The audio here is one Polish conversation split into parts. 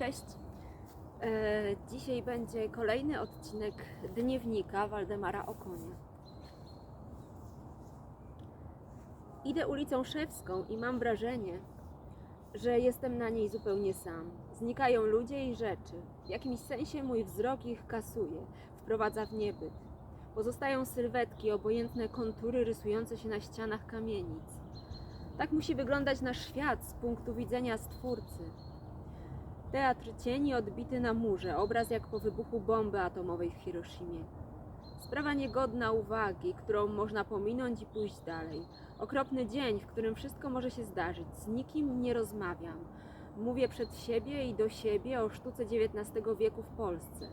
Cześć. E, dzisiaj będzie kolejny odcinek Dniewnika Waldemara Okonia. Idę ulicą Szewską i mam wrażenie, że jestem na niej zupełnie sam. Znikają ludzie i rzeczy. W jakimś sensie mój wzrok ich kasuje, wprowadza w niebyt. Pozostają sylwetki, obojętne kontury rysujące się na ścianach kamienic. Tak musi wyglądać nasz świat z punktu widzenia Stwórcy. Teatr cieni odbity na murze, obraz jak po wybuchu bomby atomowej w Hiroshimie. Sprawa niegodna uwagi, którą można pominąć i pójść dalej. Okropny dzień, w którym wszystko może się zdarzyć. Z nikim nie rozmawiam. Mówię przed siebie i do siebie o sztuce XIX wieku w Polsce.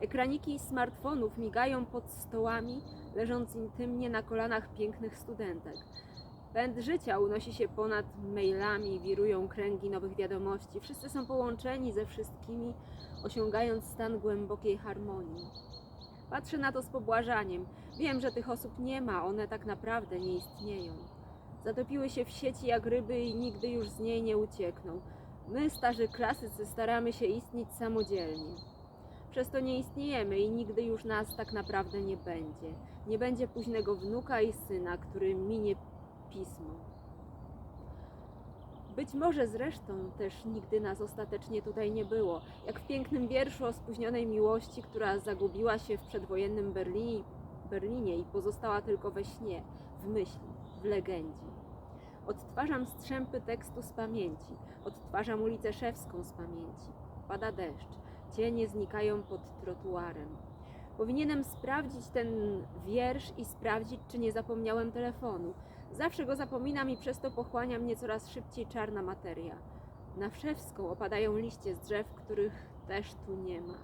Ekraniki smartfonów migają pod stołami, leżąc intymnie na kolanach pięknych studentek. Pęd życia unosi się ponad mailami, wirują kręgi nowych wiadomości. Wszyscy są połączeni ze wszystkimi, osiągając stan głębokiej harmonii. Patrzę na to z pobłażaniem. Wiem, że tych osób nie ma, one tak naprawdę nie istnieją. Zatopiły się w sieci jak ryby i nigdy już z niej nie uciekną. My, starzy klasycy, staramy się istnieć samodzielnie. Przez to nie istniejemy i nigdy już nas tak naprawdę nie będzie. Nie będzie późnego wnuka i syna, który minie pismo. Być może zresztą też nigdy nas ostatecznie tutaj nie było, jak w pięknym wierszu o spóźnionej miłości, która zagubiła się w przedwojennym Berlinie, Berlinie i pozostała tylko we śnie, w myśli, w legendzie. Odtwarzam strzępy tekstu z pamięci, odtwarzam ulicę Szewską z pamięci. Pada deszcz, cienie znikają pod trotuarem. Powinienem sprawdzić ten wiersz i sprawdzić, czy nie zapomniałem telefonu. Zawsze go zapominam i przez to pochłania mnie coraz szybciej czarna materia. Na Wszewską opadają liście z drzew, których też tu nie ma.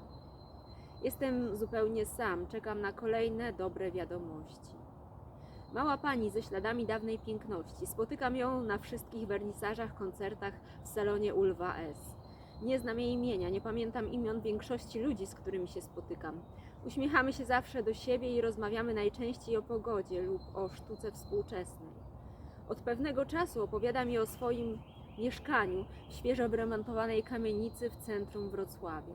Jestem zupełnie sam, czekam na kolejne dobre wiadomości. Mała pani ze śladami dawnej piękności. Spotykam ją na wszystkich wernisażach, koncertach w salonie Ulwa S. Nie znam jej imienia, nie pamiętam imion większości ludzi, z którymi się spotykam. Uśmiechamy się zawsze do siebie i rozmawiamy najczęściej o pogodzie lub o sztuce współczesnej. Od pewnego czasu opowiada mi o swoim mieszkaniu w świeżo wyremontowanej kamienicy w centrum Wrocławia.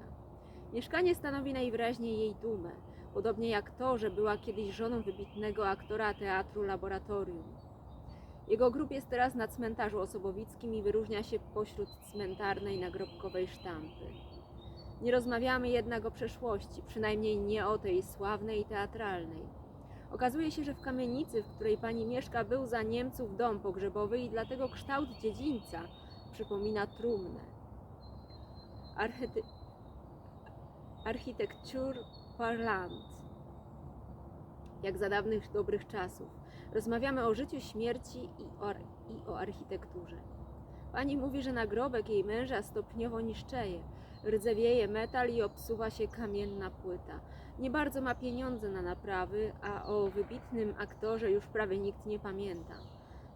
Mieszkanie stanowi najwyraźniej jej dumę, podobnie jak to, że była kiedyś żoną wybitnego aktora teatru Laboratorium. Jego grób jest teraz na cmentarzu osobowickim i wyróżnia się pośród cmentarnej nagrobkowej sztampy. Nie rozmawiamy jednak o przeszłości, przynajmniej nie o tej sławnej i teatralnej. Okazuje się, że w kamienicy, w której pani mieszka, był za Niemców dom pogrzebowy i dlatego kształt dziedzińca przypomina trumnę. Archety... Architektur parlant. Jak za dawnych dobrych czasów. Rozmawiamy o życiu, śmierci i o, i o architekturze. Pani mówi, że nagrobek jej męża stopniowo niszczeje. Rdzewieje metal i obsuwa się kamienna płyta. Nie bardzo ma pieniądze na naprawy, a o wybitnym aktorze już prawie nikt nie pamięta.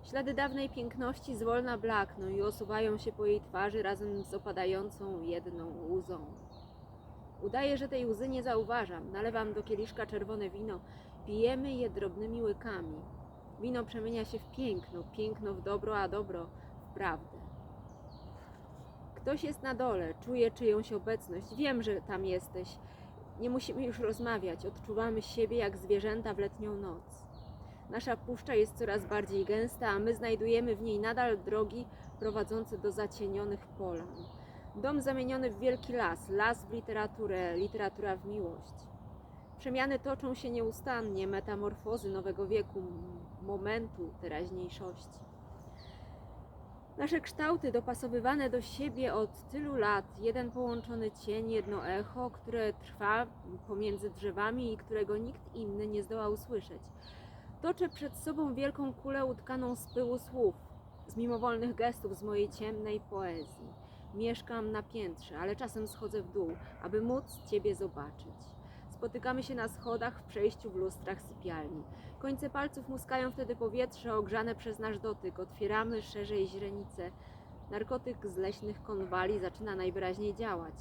Ślady dawnej piękności zwolna blakną i osuwają się po jej twarzy razem z opadającą jedną łzą. Udaję, że tej łzy nie zauważam. Nalewam do kieliszka czerwone wino. Pijemy je drobnymi łykami. Wino przemienia się w piękno, piękno w dobro, a dobro w prawdę. Ktoś jest na dole, czuję czyjąś obecność. Wiem, że tam jesteś. Nie musimy już rozmawiać. Odczuwamy siebie jak zwierzęta w letnią noc. Nasza puszcza jest coraz bardziej gęsta, a my znajdujemy w niej nadal drogi prowadzące do zacienionych polan. Dom zamieniony w wielki las, las w literaturę, literatura w miłość. Przemiany toczą się nieustannie, metamorfozy nowego wieku, momentu teraźniejszości. Nasze kształty dopasowywane do siebie od tylu lat, jeden połączony cień, jedno echo, które trwa pomiędzy drzewami i którego nikt inny nie zdoła usłyszeć. Toczę przed sobą wielką kulę utkaną z pyłu słów, z mimowolnych gestów z mojej ciemnej poezji. Mieszkam na piętrze, ale czasem schodzę w dół, aby móc Ciebie zobaczyć. Spotykamy się na schodach w przejściu w lustrach sypialni. Końce palców muskają wtedy powietrze ogrzane przez nasz dotyk. Otwieramy szerzej źrenice. Narkotyk z leśnych konwali zaczyna najwyraźniej działać.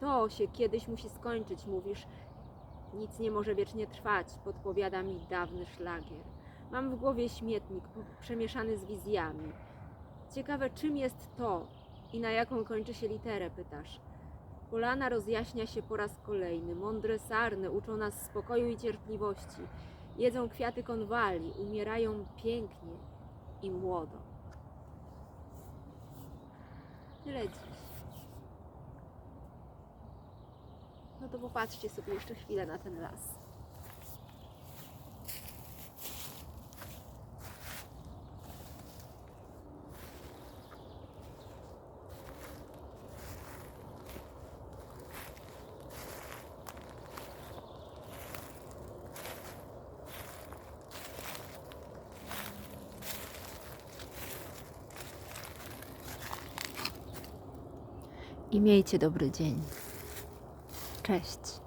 To się kiedyś musi skończyć, mówisz. Nic nie może wiecznie trwać, podpowiada mi dawny szlagier. Mam w głowie śmietnik przemieszany z wizjami. Ciekawe, czym jest to I na jaką kończy się literę, pytasz? Polana rozjaśnia się po raz kolejny. Mądre sarny uczą nas spokoju i cierpliwości. Jedzą kwiaty konwali, umierają pięknie i młodo. Tyle dziś. No to popatrzcie sobie jeszcze chwilę na ten las. I miejcie dobry dzień. Cześć.